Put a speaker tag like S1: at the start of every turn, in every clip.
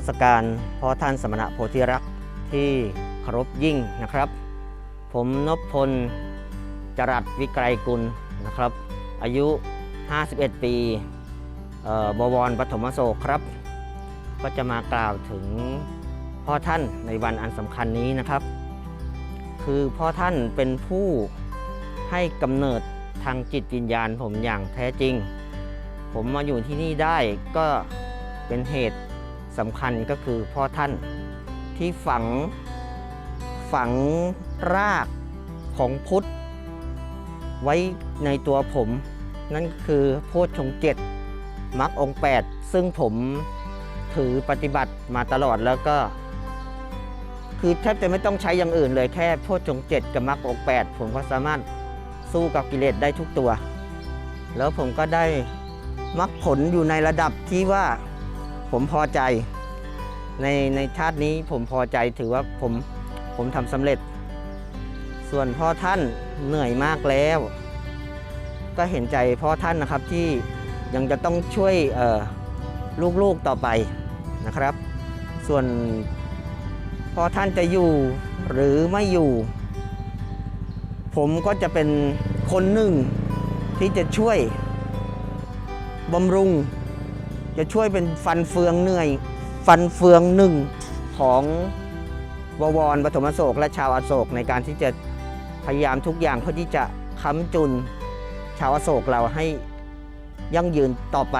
S1: มัสการพ่อท่านสมณะโพธิรักษ์ที่เคารพยิ่งนะครับ ผมนพพลจรัสวิไกรกุลนะครับ อายุ 51 ปีเอ่อบวรปฐมโศกครับ ก็จะมากล่าวถึงพ่อท่านในวันอันสำคัญนี้นะครับ คือพ่อท่านเป็นผู้ให้กำเนิดทางจิตวิญญาณผมอย่างแท้จริง ผมมาอยู่ที่นี่ได้ก็เป็นเหตุ สำคัญก็คือพ่อท่านที่ฝังฝังรากของพุทธ ไว้ในตัวผม นั่นคือโพชฌงเจ็ดมรรคองค์8ซึ่งผมถือปฏิบัติมาตลอดแล้วก็ คือแทบจะไม่ต้องใช้อย่างอื่นเลยแค่โพชฌงเจ็ดกับมรรคองค์8ผมก็สามารถสู้กับกิเลสได้ทุกตัว แล้วผมก็ได้มรรคผลอยู่ในระดับที่ว่าผมพอใจ ในในชาตินี้ผมพอใจถือว่าผมผมทำสำเร็จ ส่วนพ่อท่านเหนื่อยมากแล้ว ก็เห็นใจพ่อท่านนะครับที่ยังจะต้องช่วยลูกๆต่อไปนะครับ ส่วนพ่อท่านจะอยู่หรือไม่อยู่ ผมก็จะเป็นคนหนึ่งที่จะช่วยบำรุง จะช่วยเป็นฟันเฟืองเหนื่อย ฟันเฟืองหนึ่งของบวรปฐมโศกและชาวอโศกในการที่จะพยายามทุกอย่างเพื่อที่จะค้ำจุนชาวอโศกเราให้ยั่งยืนต่อไป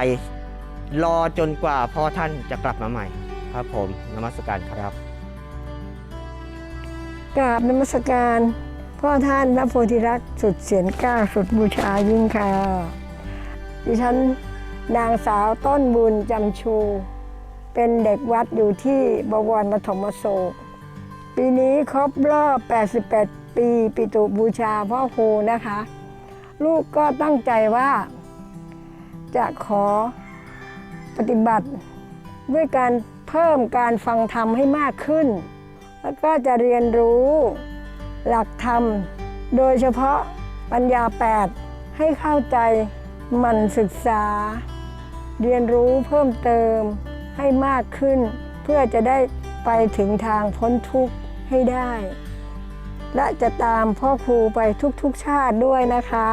S1: รอจนกว่าพ่อท่านจะกลับมาใหม่ ครับผมนมัสการครับ
S2: กราบนมัสการพ่อท่านพระโพธิรักษ์สุดเสียนกล้าสุดบูชายิ่งค่ะดิฉันนางสาวต้นบุญจำชู เป็นเด็กวัดอยู่ที่บวรปฐมโศก ปีนี้ครบรอบ 88 ปีปิตุบูชาพ่อครูนะคะ ลูกก็ตั้งใจว่า จะขอปฏิบัติ ด้วยการเพิ่มการฟังธรรมให้มากขึ้น แล้วก็จะเรียนรู้หลักธรรม โดยเฉพาะปัญญา 8 ให้เข้าใจหมันศึกษา เรียนรู้เพิ่มเติม ให้มากขึ้น เพื่อจะได้ไปถึงทางพ้นทุกข์ให้ได้ และจะตามพ่อครูไปทุกๆชาติด้วยนะคะ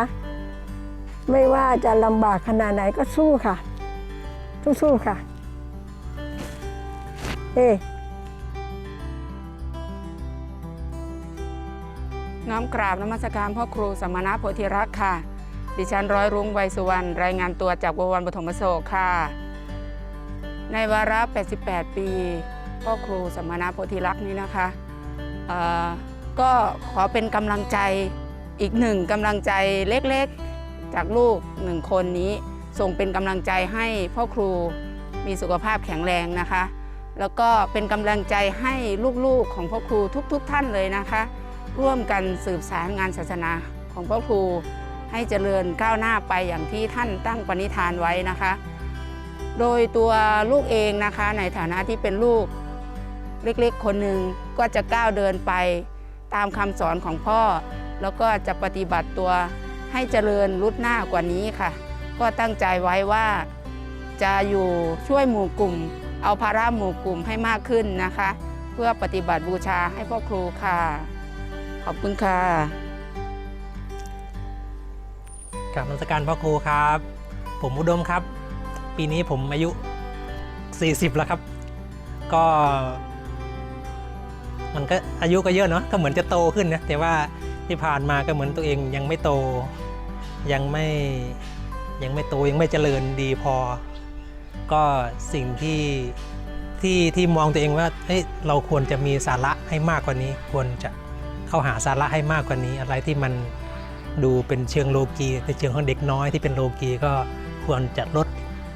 S2: ไม่ว่าจะลำบากขนาดไหนก็สู้ค่ะสู้ๆค่ะเฮ้
S3: น้อมกราบนมัสการพ่อครูสมณะโพธิรักษ์ค่ะ ดิฉันร้อยรุ้งไวยสุวรรณรายงานตัวจากบวรปฐมโศกค่ะ ในวาระ 88 ปี พ่อครูสมณะโพธิรักษณ์นี้นะคะก็ขอเป็นกำลังใจอีกหนึ่งกำลังใจเล็กๆ จากลูกหนึ่งคนนี้ส่งเป็นกำลังใจให้พ่อครูมีสุขภาพแข็งแรงนะคะ แล้วก็เป็นกำลังใจให้ลูกๆของพ่อครูทุกๆท่านเลยนะคะ ร่วมกันสืบสารงานศาสนาของพ่อครูให้เจริญก้าวหน้าไปอย่างที่ท่านตั้งปณิธานไว้นะคะ โดยตัวลูกเองนะคะ ในฐานะที่เป็นลูกเล็กๆ คนหนึ่งก็จะก้าวเดินไปตามคำสอนของพ่อ แล้วก็จะปฏิบัติตัวให้เจริญรุดหน้ากว่านี้ค่ะ ก็ตั้งใจไว้ว่า จะอยู่ช่วยหมู่กลุ่ม เอาภาระหมู่กลุ่มให้มากขึ้นนะคะ เพื่อปฏิบัติบูชาให้พ่อครูค่ะ ขอบคุณค่ะ
S4: กับนมัสการพ่อครูครับ ผมอุดมครับ ปีนี้ผมอายุ 40 แล้วครับ ก็ มันก็อายุก็เยอะเนาะก็เหมือนจะโตขึ้นนะแต่ว่าที่ผ่านมาก็เหมือนตัวเองยังไม่โต ยังไม่ยังไม่โตยังไม่เจริญดีพอ ก็สิ่งที่ที่ที่มองตัวเองว่าเฮ้ยเราควรจะมีสาระให้มากกว่านี้ ควรจะเข้าหาสาระให้มากกว่านี้ อะไรที่มันดูเป็นเชิงโลกีในเชิงของเด็กน้อยที่เป็นโลกีก็ควรจะลด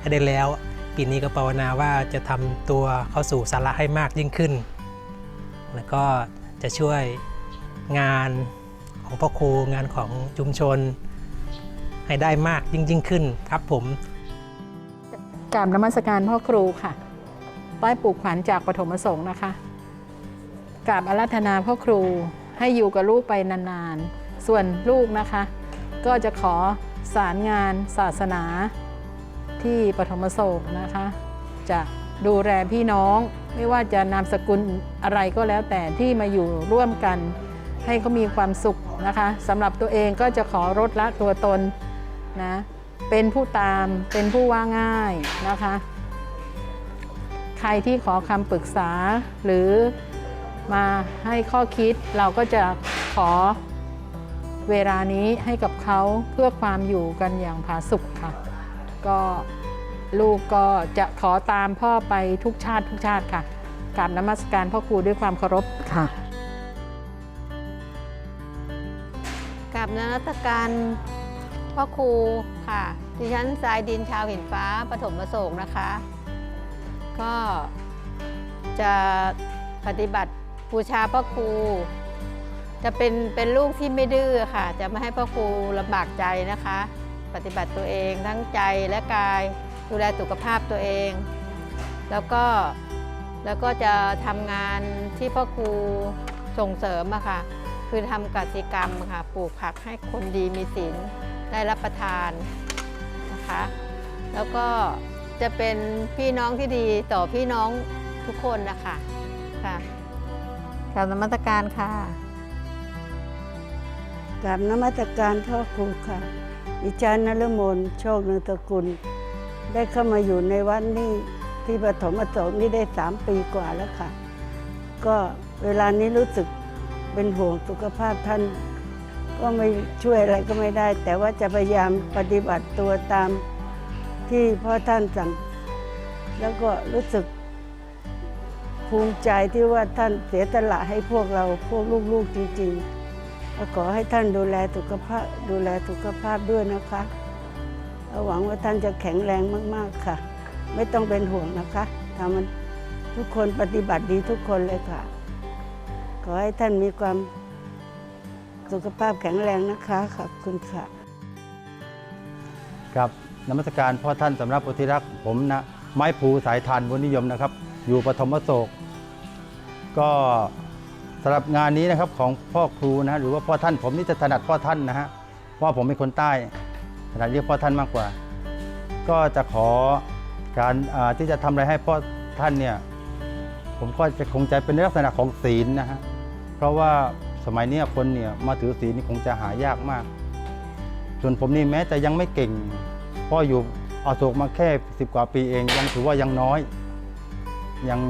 S4: ให้ได้แล้ว ปีนี้ก็ภาวนาว่าจะทำตัวเข้าสู่สาระให้มากยิ่งขึ้น แล้วก็จะช่วยงานของพ่อครูงานของชุมชน ให้ได้มากยิ่งยิ่งขึ้นครับผม
S5: กราบนมัสการพ่อครูค่ะป้ายปลูกขวัญจากปฐมสงฆ์นะคะกราบอาราธนาพ่อครูให้อยู่กับลูกไปนานๆ ส่วนลูกนะคะ ก็จะขอสารงานศาสนา ที่ปฐมโศกนะคะ จะดูแลพี่น้อง ไม่ว่าจะนามสกุลอะไรก็แล้วแต่ที่มาอยู่ร่วมกัน ให้เขามีความสุขนะคะสำหรับตัวเองก็จะขอลดละตัวตนนะเป็นผู้ตามเป็นผู้ว่าง่ายนะคะ ใครที่ขอคำปรึกษาหรือมาให้ข้อคิดเราก็จะขอเวลานี้ให้กับเขาเพื่อความอยู่กันอย่างผาสุกค่ะ ก็ลูกก็จะขอตามพ่อไปทุกชาติทุกชาติค่ะกราบนมัสการพ่อครูด้วยความเคารพค่ะ
S6: กับนมัตการพ่อครูค่ะดิฉันสายดินชาวหินฟ้าปฐมประสงค์นะคะ ก็จะปฏิบัติบูชาพ่อครู จะเป็นเป็นลูกที่ไม่ดื้อค่ะ จะไม่ให้พ่อครูลำบากใจนะคะ ปฏิบัติตัวเองทั้งใจและกาย ดูแลสุขภาพตัวเอง แล้วก็แล้วก็จะทำงานที่พ่อครูส่งเสริมอะค่ะคือทำกสิกรรมค่ะปลูกผักให้คนดีมีศีลได้รับประทานนะคะ แล้วก็จะเป็นพี่น้องที่ดีต่อพี่น้องทุกคนนะคะค่ะกราบนมัตการค่ะ
S7: กราบนมัสการพ่อครูค่ะ ดิฉันนฤมลโชคนึงตระกุล ได้เข้ามาอยู่ในวัดนี้ที่ปฐมประสงค์นี่ได้สามปีกว่าแล้วค่ะ ก็เวลานี้รู้สึกเป็นห่วงสุขภาพท่าน ก็ไม่ช่วยอะไรก็ไม่ได้ แต่ว่าจะพยายามปฏิบัติตัวตามที่พ่อท่านสั่ง แล้วก็รู้สึกภูมิใจที่ว่าท่านเสียสละให้พวกเราพวกลูกๆจริง ๆ ก็ขอให้ท่านดูแลสุขภาพดูแลสุขภาพด้วยนะคะหวังว่าท่านจะแข็งแรงมากๆค่ะ ไม่ต้องเป็นห่วงนะคะทำมันทุกคนปฏิบัติดีทุกคนเลยค่ะ ขอให้ท่านมีความสุขภาพแข็งแรงนะคะขอบคุณค่ะ
S8: ครับนมัสการพ่อท่านสำหรับโพธิรักษ์ผมนะไม้ภูสายทานบุญนิยมนะครับ อยู่ปฐมโศก ก็ สำหรับงานนี้นะครับของพ่อครูนะหรือว่าพ่อท่านผมนี่จะถนัดพ่อท่านนะฮะเพราะว่าผมเป็นคนใต้ถนัดเรียกพ่อท่านมากกว่า ก็จะขอการที่จะทำอะไรให้พ่อท่านเนี่ยผมก็จะคงใจเป็นในลักษณะของศีลนะฮะเพราะว่าสมัยนี้คนเนี่ยมาถือศีลนี่คงจะหายากมาก ส่วนผมนี่แม้จะยังไม่เก่งพราะอยู่เอาโศกมาแค่สิบกว่าปีเอง ยังถือว่ายังน้อยยัง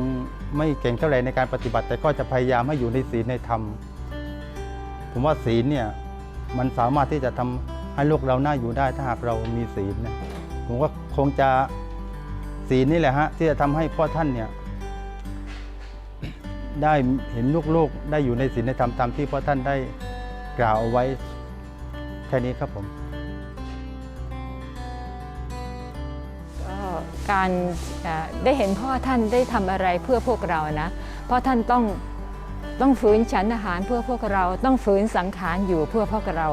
S8: ไม่เก่งเท่าไหร่ในการปฏิบัติ แต่ก็จะพยายามให้อยู่ในศีลในธรรม ผมว่าศีลเนี่ยมันสามารถที่จะทำให้โลกเราน่าอยู่ได้ถ้าหากเรามีศีลนะผมว่าคงจะศีลนี่แหละฮะที่จะทำให้พ่อท่านเนี่ยได้เห็นลูกๆได้อยู่ในศีลในธรรมตามที่พ่อท่านได้กล่าวเอาไว้แค่นี้ครับผม
S9: การได้เห็นพ่อท่านได้ทำอะไรเพื่อพวกเรานะพ่อท่านต้องต้องฝืนฉันอาหารเพื่อพวกเราต้องฝืนสังขารอยู่เพื่อพวกเรา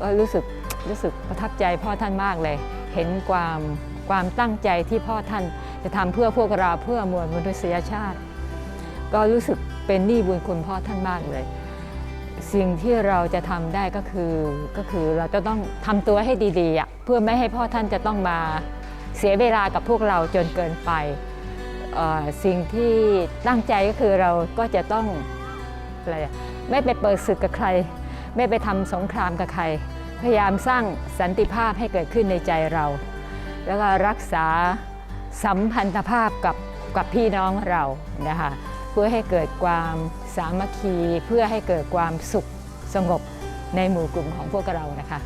S9: ก็รู้สึกรู้สึกประทับใจพ่อท่านมากเลย เห็นความความตั้งใจที่พ่อท่านจะทำเพื่อพวกเราเพื่อมวลมนุษยชาติ ก็รู้สึกเป็นหนี้บุญคุณพ่อท่านมากเลย สิ่งที่เราจะทำได้ก็คือก็คือเราจะต้องทำตัวให้ดีๆเพื่อไม่ให้พ่อท่านจะต้องมา สียเวลากับพวกเราจนเกินไป สิ่งที่ตั้งใจก็คือเราก็จะต้องอะไรไม่ไปเปิดศึกกับใคร ไม่ไปทำสงครามกับใคร พยายามสร้างสันติภาพให้เกิดขึ้นในใจเรา แล้วก็รักษาสัมพันธภาพกับกับพี่น้องเรานะคะเพื่อให้เกิดความสามัคคีเพื่อให้เกิดความสุขสงบในหมู่กลุ่มของพวกเรานะคะ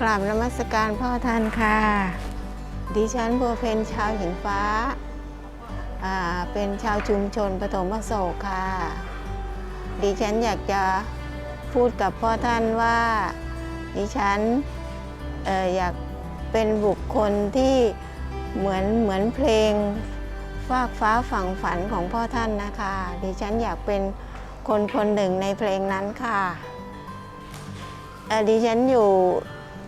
S6: กราบนมัสการพ่อท่านค่ะ ดิฉันบัวเพนชาวหินฟ้าอ่าเป็นชาวชุมชนปฐมโศกค่ะ ดิฉันอยากจะพูดกับพ่อท่านว่า ดิฉันเอ่ออยากเป็นบุคคลที่เหมือนเหมือนเพลงฟากฟ้าฝั่งฝันของพ่อท่านนะคะ ดิฉันอยากเป็นคนคนหนึ่งในเพลงนั้นค่ะอ่อดิฉันอยู่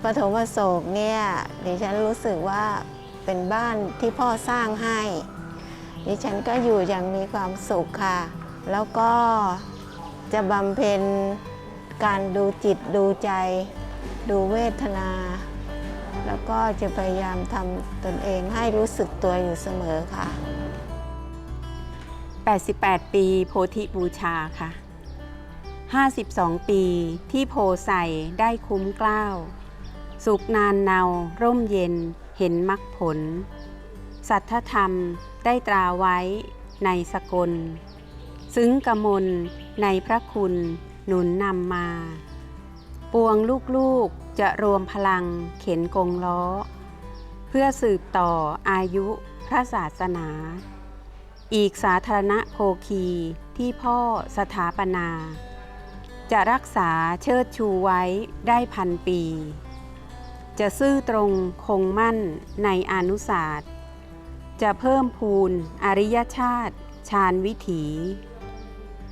S6: ปฐมโศกเนี่ยดิฉันรู้สึกว่าเป็นบ้านที่พ่อสร้างให้ ดิฉันก็อยู่อย่างมีความสุขค่ะ แล้วก็จะบำเพ็ญการดูจิตดูใจ ดูเวทนา แล้วก็จะพยายามทำตนเองให้รู้สึกตัวอยู่เสมอค่ะ
S10: 88 ปีโพธิบูชาค่ะ 52 ปีที่โพใส่ได้คุ้มเกล้าว สุขนานเนา ร่มเย็น เห็นมรรคผล สัทธธรรมได้ตราไว้ในสกล ซึ้งกมลในพระคุณหนุนนำมา ปวงลูกๆจะรวมพลังเข็นกงล้อ เพื่อสืบต่ออายุพระศาสนา อีกสาธารณโภคีที่พ่อสถาปนา จะรักษาเชิดชูไว้ได้พันปี จะซื่อตรงคงมั่นในอนุศาสตร์ จะเพิ่มพูนอริยชาติชาญวิถี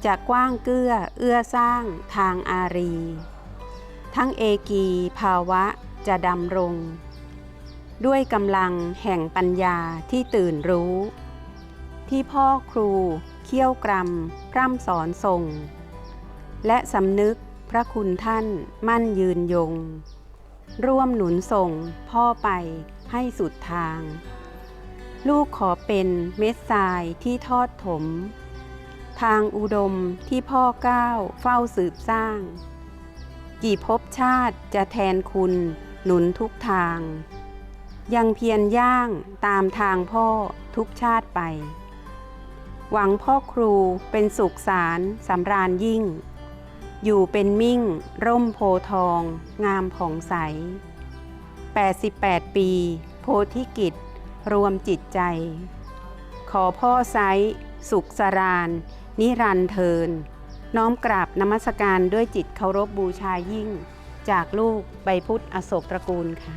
S10: จะกว้างเกื้อเอื้อสร้างทางอารี ทั้งเอกีภาวะจะดำรง ด้วยกำลังแห่งปัญญาที่ตื่นรู้ ที่พ่อครูเขี้ยวกรำพร่ำสอนทรง และสำนึกพระคุณท่านมั่นยืนยง ร่วมหนุนส่งพ่อไปให้สุดทาง ลูกขอเป็นเม็ดทรายที่ทอดถม ทางอุดมที่พ่อก้าวเฝ้าสืบสร้าง กี่ภพชาติจะแทนคุณหนุนทุกทาง ยังเพียรย่างตามทางพ่อทุกชาติไป หวังพ่อครูเป็นสุขสารสำราญยิ่ง อยู่เป็นมิ่ง ร่มโพทอง งามผ่องใส 88 ปี โพธิกิจ รวมจิตใจ ขอพ่อไซสุขสรานนิรันเทิน น้อมกราบนมัสการด้วยจิตเคารพบบูชายิ่ง จากลูกใบพุทธอโศกตระกูลค่ะ